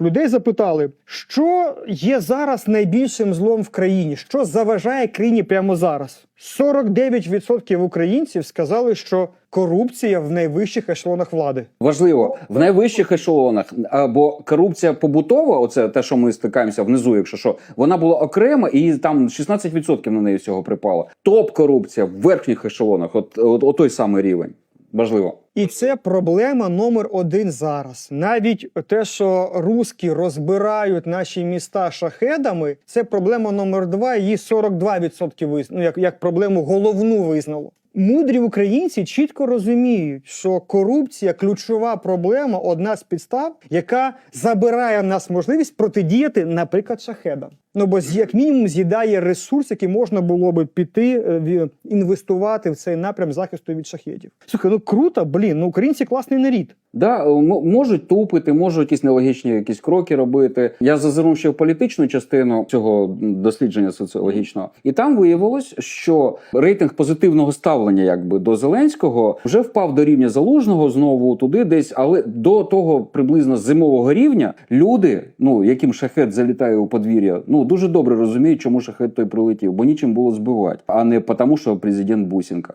Людей запитали, що є зараз найбільшим злом в країні, що заважає країні прямо зараз. 49% українців сказали, що корупція в найвищих ешелонах влади. Важливо в найвищих ешелонах, а, бо корупція побутова, оце те, що ми стикаємося внизу, якщо що, вона була окрема, і там 16% на неї всього припало. Топ корупція в верхніх ешелонах, от, от, от той самий рівень. Важливо. І це проблема номер один зараз. Навіть те, що руски розбирають наші міста шахедами, це проблема номер два. Її 42% визнали, ну, як, як проблему головну визнало. Мудрі українці чітко розуміють, що корупція ключова проблема, одна з підстав, яка забирає в нас можливість протидіяти, наприклад, шахедам. Ну бо як мінімум з'їдає ресурс, який можна було би піти е, в- інвестувати в цей напрям захисту від шахедів. Слухай, ну круто, блін, ну українці класний нарід. Да, м- можуть тупити, можуть якісь нелогічні якісь кроки робити. Я зазирнув ще в політичну частину цього дослідження соціологічного, і там виявилось, що рейтинг позитивного ставлення, якби до Зеленського, вже впав до рівня залужного знову туди, десь, але до того приблизно зимового рівня люди, ну яким шахет залітає у подвір'я, ну дуже добре розуміють, чому шахет той прилетів, бо нічим було збивати, а не тому, що президент Бусінка.